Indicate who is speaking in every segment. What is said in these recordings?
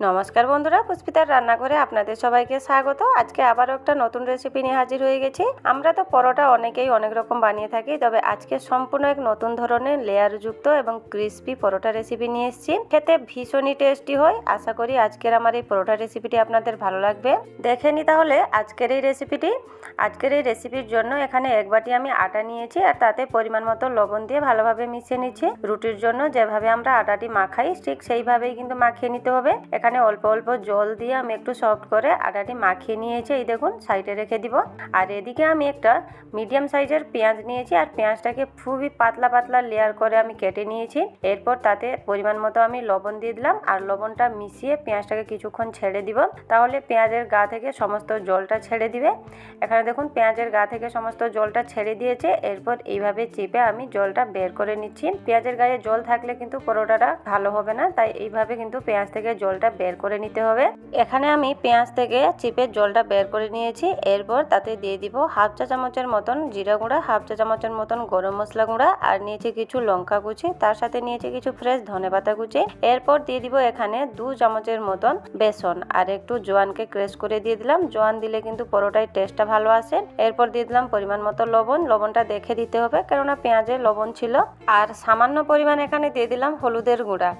Speaker 1: নমস্কার বন্ধুরা, পুষ্পিতার রান্নাঘরে আপনাদের সবাইকে স্বাগত। আজকে আবারও একটা নতুন রেসিপি নিয়ে হাজির হয়ে গেছি। আমরা তো পরোটা অনেকেই অনেক রকম বানিয়ে থাকি, তবে আজকে সম্পূর্ণ এক নতুন ধরনের লেয়ারযুক্ত এবং ক্রিস্পি পরোটা রেসিপি নিয়ে এসেছি। খেতে ভীষণই টেস্টি হয়, আশা করি আজকের আমার এই পরোটা রেসিপিটি আপনাদের ভালো লাগবে। দেখে নি তাহলে আজকের এই রেসিপিটি আজকের এই রেসিপির জন্য এখানে এক বাটি আমি আটা নিয়েছি, আর তাতে পরিমাণ মতো লবণ দিয়ে ভালোভাবে মিশিয়ে নিচ্ছি। রুটির জন্য যেভাবে আমরা আটাটি মাখাই, ঠিক সেইভাবেই কিন্তু মাখিয়ে নিতে হবে। এখানে অল্প অল্প জল দিয়ে আমি একটু সফট করে আটাটি মাখিয়ে নিয়েছি। এই দেখুন সাইডে রেখে দিব। আর এদিকে আমি একটা মিডিয়াম সাইজের পেঁয়াজ নিয়েছি আর পেঁয়াজটাকে খুবই পাতলা পাতলা লেয়ার করে আমি কেটে নিয়েছি। এরপর তাতে পরিমাণ মতো আমি লবণ দিয়ে দিলাম আর লবণটা মিশিয়ে পেঁয়াজটাকে কিছুক্ষণ ছেড়ে দিব। তাহলে পেঁয়াজের গা থেকে সমস্ত জলটা ছেড়ে দিবে। এখানে দেখুন, পেঁয়াজের গা থেকে সমস্ত জলটা ছেড়ে দিয়েছে। এরপর এইভাবে চেপে আমি জলটা বের করে নিচ্ছি। পেঁয়াজের গায়ে জল থাকলে কিন্তু পরোটাটা ভালো হবে না, তাই এইভাবে কিন্তু পেঁয়াজ থেকে জলটা বের করে নিতে হবে। এখানে আমি পেঁয়াজ থেকে চিপের জলটা বের করে নিয়েছি। এরপর তাতে দিয়ে দিব হাফ চা চামচের মতন জিরা গুঁড়া, হাফ চা চামচের মতন গরম মশলা গুঁড়া আর নিয়েছি কিছু লঙ্কা কুচি। তার সাথে নিয়েছি কিছু ফ্রেশ ধনে পাতা কুচি। এরপর দিয়ে দিব এখানে দু চামচের মতন বেসন। আর একটু জোয়ানকে ক্রেশ করে দিয়ে দিলাম। জোয়ান দিলে কিন্তু পরোটায় টেস্টটা ভালো আসে। এরপর দিয়ে দিলাম পরিমাণ মতো লবণ। লবণটা দেখে দিতে হবে, কেননা পেঁয়াজে লবণ ছিল। আর সামান্য পরিমাণ এখানে দিয়ে দিলাম হলুদের গুঁড়া।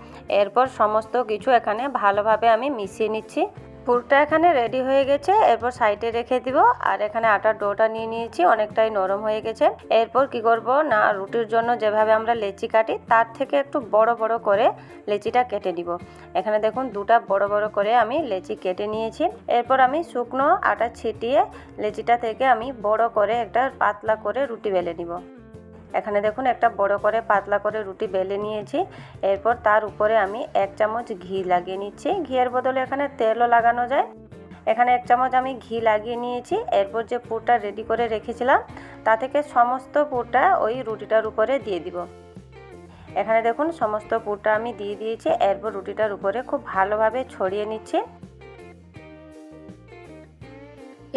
Speaker 1: এরপর সমস্ত কিছু এখানে ভালোভাবে আমি মিশিয়ে নিচ্ছি। পুরটা এখানে রেডি হয়ে গেছে, এরপর সাইডে রেখে দিব। আর এখানে আটার ডোটা নিয়ে নিয়েছি, অনেকটাই নরম হয়ে গেছে। এরপর কি করব না, রুটির জন্য যেভাবে আমরা লেচি কাটি, তার থেকে একটু বড় বড় করে লেচিটা কেটে নিব। এখানে দেখুন, দুটা বড় বড় করে আমি লেচি কেটে নিয়েছি। এরপর আমি শুকনো আটা ছিটিয়ে লেচিটা থেকে আমি বড় করে একটা পাতলা করে রুটি বেলে নিব। এখানে দেখুন একটা বড় করে পাতলা করে রুটি বেলে নিয়েছি। এরপর তার উপরে আমি এক চামচ ঘি লাগিয়ে নিচ্ছি। ঘিয়ের বদলে এখানে তেলও লাগানো যায়। এখানে এক চামচ আমি ঘি লাগিয়ে নিয়েছি। এরপর যে পুরটা রেডি করে রেখেছিলাম, তা থেকে সমস্ত পুরটা ওই রুটিটার উপরে দিয়ে দিব। এখানে দেখুন সমস্ত পুরটা আমি দিয়ে দিয়েছি। এরপর রুটিটার উপরে খুব ভালোভাবে ছড়িয়ে নিচ্ছি।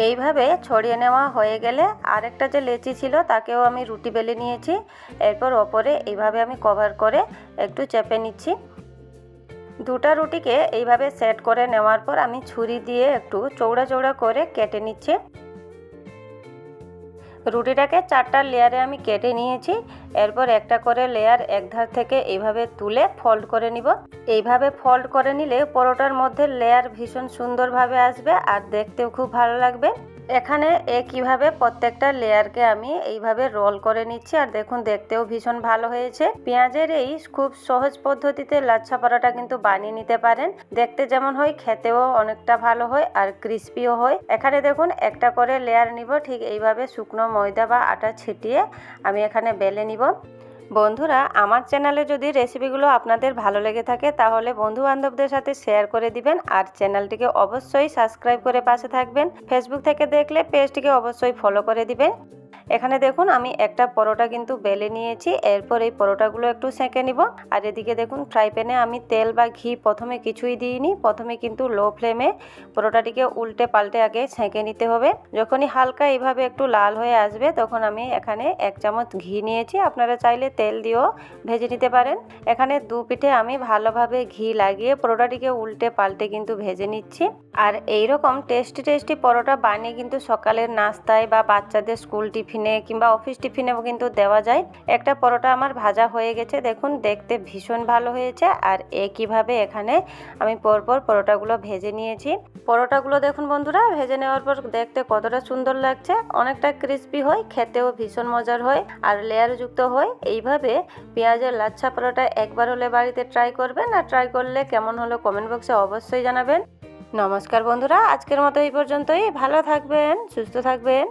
Speaker 1: এইভাবে ছড়িয়ে নেওয়া হয়ে গেলে আরেকটা যে লেচি ছিল, তাকেও আমি রুটি বেলে নিয়েছি। এরপর ওপরে এইভাবে আমি কভার করে একটু চেপে নিচ্ছি। দুটা রুটিকে এইভাবে সেট করে নেওয়ার পর আমি ছুরি দিয়ে একটু চৌড়া চৌড়া করে কেটে নিচ্ছি। রুটিটাকে চারটা লেয়ারে আমি কেটে নিয়েছি। এরপর একটা করে লেয়ার একধার থেকে এইভাবে তুলে ফোল্ড করে নিব। এইভাবে ফোল্ড করে নিলে পরোটার মধ্যে লেয়ার ভীষণ সুন্দরভাবে আসবে আর দেখতেও খুব ভালো লাগবে। এখানে একইভাবে প্রত্যেকটা লেয়ারকে আমি এইভাবে রোল করে নিচ্ছি, আর দেখুন দেখতেও ভীষণ ভালো হয়েছে। পেঁয়াজের এই খুব সহজ পদ্ধতিতে লাচ্ছা পরোটা কিন্তু বানিয়ে নিতে পারেন। দেখতে যেমন হয় খেতেও অনেকটা ভালো হয় আর ক্রিস্পিও হয়। এখানে দেখুন একটা করে লেয়ার নিব, ঠিক এইভাবে শুকনো ময়দা বা আটা ছিটিয়ে আমি এখানে বেলে নিব। বন্ধুরা, আমার চ্যানেলে যদি রেসিপিগুলো আপনাদের ভালো লেগে থাকে, তাহলে বন্ধু বান্ধবদের সাথে শেয়ার করে দিবেন। আর চ্যানেলটিকে অবশ্যই সাবস্ক্রাইব করে পাশে থাকবেন। ফেসবুক থেকে দেখলে পেজটিকে অবশ্যই ফলো করে দিবেন। এখানে দেখুন আমি একটা পরোটা কিন্তু বেলে নিয়েছি, এরপর এই পরোটাগুলো একটু সেঁকে নিব। আর এদিকে দেখুন ফ্রাই প্যানে আমি তেল বা ঘি প্রথমে কিছুই দিইনি, প্রথমে কিন্তু লো ফ্লেমে পরোটাটিকে উল্টে পাল্টে আগে সেঁকে নিতে হবে। যখনই হালকা এইভাবে একটু লাল হয়ে আসবে, তখন আমি এখানে এক চামচ ঘি নিয়েছি। আপনারা চাইলে তেল দিয়েও ভেজে নিতে পারেন। এখানে দু পিঠে আমি ভালোভাবে ঘি লাগিয়ে পরোটাটিকে উল্টে পাল্টে কিন্তু ভেজে নিচ্ছি। আর এইরকম টেস্টি টেস্টি পরোটা বানিয়ে কিন্তু সকালের নাস্তায় বা বাচ্চাদের স্কুল টিফিনে কিংবা অফিস টিফিনেও কিন্তু দেওয়া যায়। একটা পরোটা আমার ভাজা হয়ে গেছে, দেখুন দেখতে ভীষণ ভালো হয়েছে। আর একইভাবে এখানে আমি পরপর পরোটাগুলো ভেজে নিয়েছি। পরোটাগুলো দেখুন বন্ধুরা, ভেজে নেওয়ার পর দেখতে কতটা সুন্দর লাগছে। অনেকটা ক্রিস্পি হয়, খেতেও ভীষণ মজার হয় আর লেয়ারযুক্ত হয়। এইভাবে পেঁয়াজের লাচ্ছা পরোটা একবার হলে বাড়িতে ট্রাই করবেন আর ট্রাই করলে কেমন হলো কমেন্ট বক্সে অবশ্যই জানাবেন। নমস্কার বন্ধুরা, আজকের মতো এই পর্যন্তই। ভালো থাকবেন, সুস্থ থাকবেন।